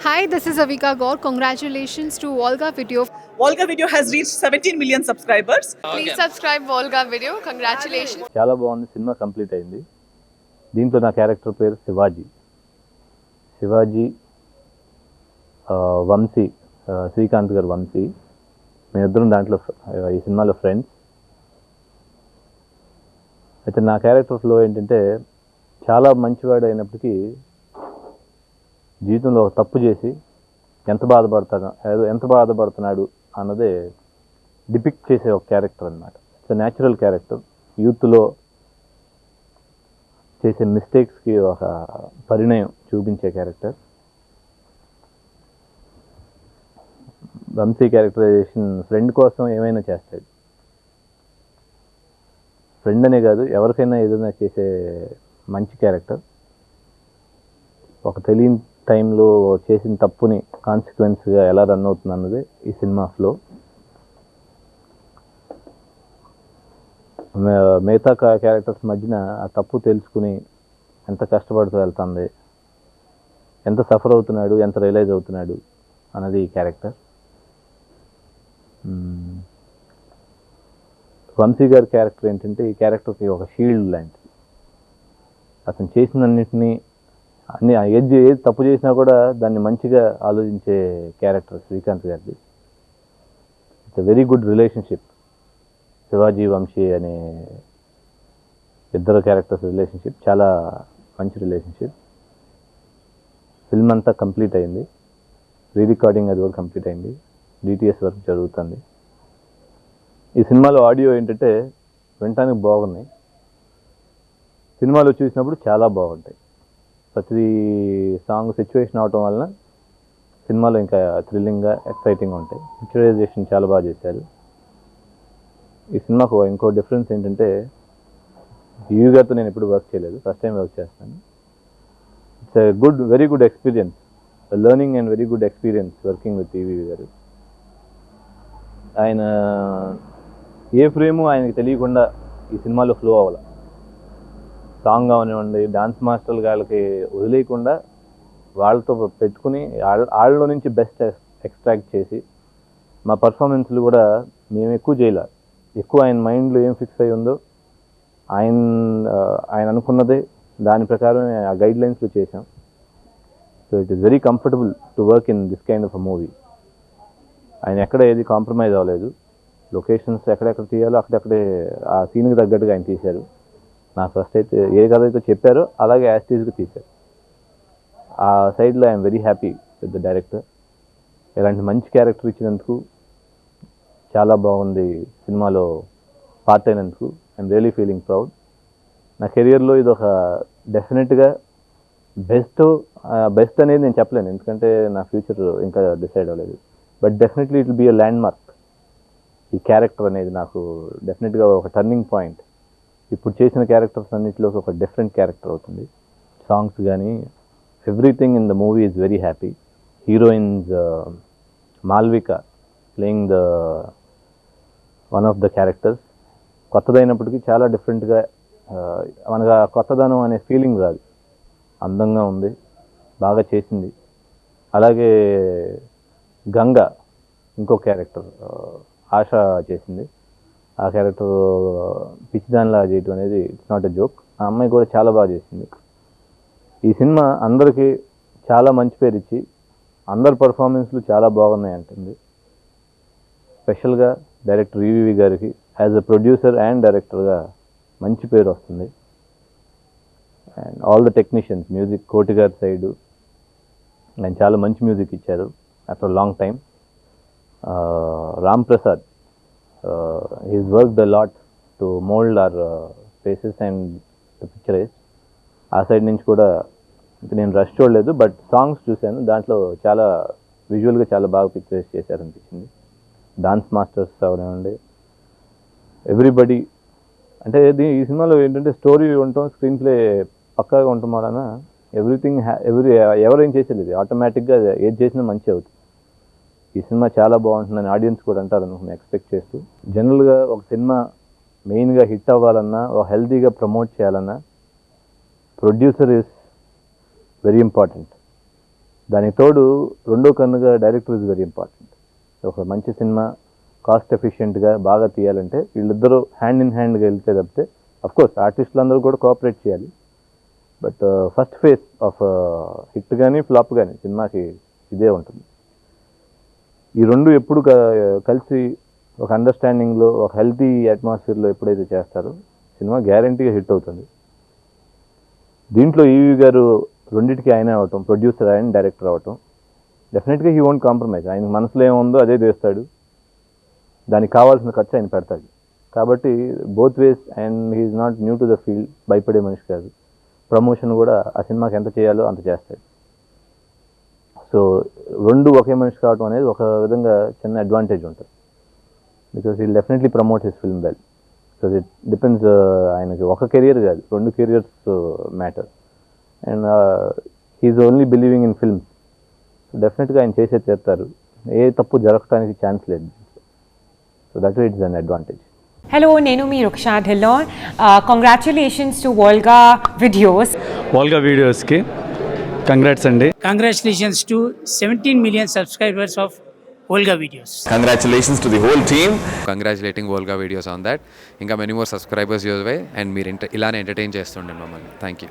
Hi, this is Avika Gaur. Congratulations to Volga Video. Volga Video has reached 17 million subscribers. Please subscribe Volga Video. Congratulations. చాలా బాగుంది cinema complete అయింది దీంట్లో నా character పేరు శివాజీ శివాజీ వంశీ శ్రీకాంత్ గారు వంశీ మేమిద్దరం దాంట్లో ఈ సినిమాలో ఫ్రెండ్స్ అయితే నా క్యారెక్టర్ ఫ్లో ఏంటంటే చాలా మంచివాడు అయినప్పటికీ జీవితంలో తప్పు చేసి ఎంత బాధపడతాడు ఏదో ఎంత బాధపడుతున్నాడు అన్నదే డిపిక్ట్ చేసే ఒక క్యారెక్టర్ అనమాట ఇట్స్ న్యాచురల్ క్యారెక్టర్ యూత్లో చేసే మిస్టేక్స్కి ఒక పరిణయం చూపించే క్యారెక్టర్. వంశీ క్యారెక్టరైజేషన్ ఫ్రెండ్ కోసం ఏమైనా చేస్తాడు. ఫ్రెండ్ అనే కాదు ఎవరికైనా ఏదైనా చేసే మంచి క్యారెక్టర్. ఒక తెలియని టైంలో చేసిన తప్పుని కాన్సిక్వెన్స్గా ఎలా రన్ అవుతుంది అన్నది ఈ సినిమా ఫ్లో మే- మిగతా క్యారెక్టర్స్ మధ్యన ఆ తప్పు తెలుసుకుని ఎంత కష్టపడుతూ వెళ్తుంది ఎంత సఫర్ అవుతున్నాడు ఎంత రియలైజ్ అవుతున్నాడు అన్నది ఈ క్యారెక్టర్ వంశీ గారి క్యారెక్టర్ ఏంటంటే ఈ క్యారెక్టర్కి ఒక షీల్డ్ లాంటిది. అతను చేసినన్నింటినీ అన్ని ఏది ఏది తప్పు చేసినా కూడా దాన్ని మంచిగా ఆలోచించే క్యారెక్టర్ శ్రీకాంత్ గారిది. It's very good relationship Shivaji Vamsi అనే ఇద్దరు క్యారెక్టర్స్ రిలేషన్షిప్ చాలా మంచి రిలేషన్షిప్ ఫిల్మ్ అంతా కంప్లీట్ అయింది. రీ రికార్డింగ్ అది కూడా కంప్లీట్ అయింది. డిటిఎస్ వర్క్ జరుగుతుంది. ఈ సినిమాలో ఆడియో ఏంటంటే వినటానికి బాగున్నాయి. సినిమాలో చూసినప్పుడు చాలా బాగుంటాయి. ప్రతి సాంగ్ సిచ్యువేషన్ అవటం వలన సినిమాలో ఇంకా థ్రిల్లింగ్గా ఎక్సైటింగ్గా ఉంటాయి. పిక్చరైజేషన్ చాలా బాగా చేశారు. ఈ సినిమాకు ఇంకో డిఫరెన్స్ ఏంటంటే యూ గారితో నేను ఎప్పుడు వర్క్ చేయలేదు. ఫస్ట్ టైం వర్క్ చేస్తాను. It's good very good experience learning and very good experience working with EV గారు. ఆయన ఏ ఫ్రేము ఆయనకి తెలియకుండా ఈ సినిమాలో ఫ్లో అవ్వాలి. సాంగ్ కానివ్వండి డాన్స్ మాస్టర్లు వాళ్ళకి వదిలేయకుండా వాళ్ళతో పెట్టుకుని వాళ్ళ వాళ్ళలో నుంచి బెస్ట్ ఎక్స్ట్రాక్ట్ చేసి మా పర్ఫార్మెన్స్లు కూడా మేము ఎక్కువ చేయలే. ఎక్కువ ఆయన మైండ్లో ఏం ఫిక్స్ అయి ఉందో ఆయన ఆయన అనుకున్నదే. దాని ప్రకారం ఆ గైడ్ లైన్స్లో చేసాం so it is very comfortable to work in this kind of a movie ఆయన ఎక్కడ ఏది కాంప్రమైజ్ అవ్వలేదు. లొకేషన్స్ ఎక్కడెక్కడ తీయాలో అక్కడక్కడే ఆ సీన్కి తగ్గట్టుగా ఆయన తీశారు. నాకు ఫస్ట్ అయితే ఏ కథ అయితే చెప్పారో అలాగే యాస్టీజ్గా తీశారు. ఆ సైడ్లో I'm very happy with the director ఇలాంటి మంచి క్యారెక్టర్ ఇచ్చినందుకు చాలా బాగుంది సినిమాలో పార్ట్ అయినందుకు ఐఎమ్ రియలీ ఫీలింగ్ ప్రౌడ్ నా కెరియర్లో ఇది ఒక డెఫినెట్గా బెస్ట్ బెస్ట్ అనేది నేను చెప్పలేను ఎందుకంటే నా ఫ్యూచర్ ఇంకా డిసైడ్ అవ్వలేదు. But definitely it be a landmark ఈ క్యారెక్టర్ అనేది నాకు డెఫినెట్గా ఒక టర్నింగ్ పాయింట్ ఇప్పుడు చేసిన క్యారెక్టర్స్ అన్నింటిలోకి ఒక డిఫరెంట్ క్యారెక్టర్ అవుతుంది. సాంగ్స్ కానీ everything in the movie is very happy heroines Malvika playing the one of the characters కొత్తదైనప్పటికీ చాలా డిఫరెంట్గా మనకు ఆ కొత్తదనం అనే ఫీలింగ్ రాదు. అందంగా ఉంది. బాగా చేసింది. అలాగే గంగ ఇంకో క్యారెక్టర్ uh, ఆశ చేసింది. ఆ క్యారెక్టర్ పిచ్చిదానిలా చేయటం అనేది ఇట్స్ నాట్ ఎ జోక్ ఆ అమ్మాయి కూడా చాలా బాగా చేసింది. ఈ సినిమా అందరికీ చాలా మంచి పేరు ఇచ్చి అందరి పర్ఫార్మెన్స్లు చాలా బాగున్నాయి అంటుంది. స్పెషల్గా డైరెక్టర్ ఈవీవి గారికి యాజ్ ఎ ప్రొడ్యూసర్ అండ్ డైరెక్టర్గా మంచి పేరు వస్తుంది. And all the technicians music Koti గారి సైడు ఆయన చాలా మంచి మ్యూజిక్ ఇచ్చారు. After long time Ram Prasad he's work the lot to mould our faces and picturize ఆ సైడ్ నుంచి కూడా ఇంకా నేను రష్ చూడలేదు బట్ సాంగ్స్ చూశాను. దాంట్లో చాలా విజువల్గా చాలా బాగా పిక్చర్స్ చేశారనిపించింది. డాన్స్ మాస్టర్స్ అవనివ్వండి. ఎవ్రీబడి అంటే ఈ సినిమాలో ఏంటంటే స్టోరీ ఉండటం స్క్రీన్ ప్లే పక్కాగా ఉండటం వలన ఎవ్రీథింగ్ ఎవ్రీ ఎవరేం చేసేది? ఇది ఆటోమేటిక్గా ఏది చేసినా మంచి అవుతుంది. ఈ సినిమా చాలా బాగుంటుందని ఆడియన్స్ కూడా అంటారు అనుకుని ఎక్స్పెక్ట్ చేస్తూ. జనరల్గా ఒక సినిమా మెయిన్గా హిట్ అవ్వాలన్నా ఒక హెల్తీగా ప్రమోట్ చేయాలన్నా ప్రొడ్యూసర్ ఇస్ వెరీ ఇంపార్టెంట్. దానికి తోడు రెండో కన్నుగా డైరెక్టర్ ఇస్ వెరీ ఇంపార్టెంట్. ఒక మంచి సినిమా కాస్ట్ ఎఫిషియెంట్గా బాగా తీయాలంటే వీళ్ళిద్దరూ హ్యాండ్ ఇన్ హ్యాండ్గా వెళ్తే తప్పితే అఫ్కోర్స్ ఆర్టిస్టులు అందరూ కూడా కోఆపరేట్ చేయాలి. But first phase of hit కానీ ఫ్లాప్ కానీ సినిమాకి ఇదే ఉంటుంది. ఈ రెండు ఎప్పుడు క- కలిసి ఒక అండర్స్టాండింగ్లో ఒక హెల్తీ అట్మాస్ఫియర్లో ఎప్పుడైతే చేస్తారో సినిమా గ్యారంటీగా హిట్ అవుతుంది. దీంట్లో ఈవి గారు రెండింటికి ఆయన అవటం ప్రొడ్యూసర్ ఆయన డైరెక్టర్ అవటం. డెఫినెట్గా హీ ఓంట్ కాంప్రమైజ్ ఆయన మనసులో ఏముందో అదే చేస్తాడు. దానికి కావాల్సిన ఖర్చు ఆయన పెడతాడు. కాబట్టి both ways and he's not new to the field భయపడే మనిషి కాదు. ప్రమోషన్ కూడా ఆ సినిమాకి ఎంత చేయాలో అంత చేస్తాడు. సో రెండు ఒకే మనిషి కావడం అనేది ఒక విధంగా చిన్న అడ్వాంటేజ్ ఉంటుంది. Because he definitely promote his film well because it depends ఆయనకి ఒక కెరియర్ కాదు రెండు careers matter and he's only believing in films డెఫినెట్గా ఆయన చేసే చేస్తారు. ఏ తప్పు జరగటానికి ఛాన్స్ లేదు. So that it's an advantage Hello, నేను మీ Ruksha Dhillon congratulations to Volga videos Volga వీడియోస్కి కంగ్రాట్స్ అండి. Congratulations to seventeen million subscribers of Volga videos congratulations to the whole team congratulating Volga videos on that ఇంకా many more subscribers యూజ్ వై and మీరు ఇలానే entertain చేస్తుండే మమ్మల్ని. Thank you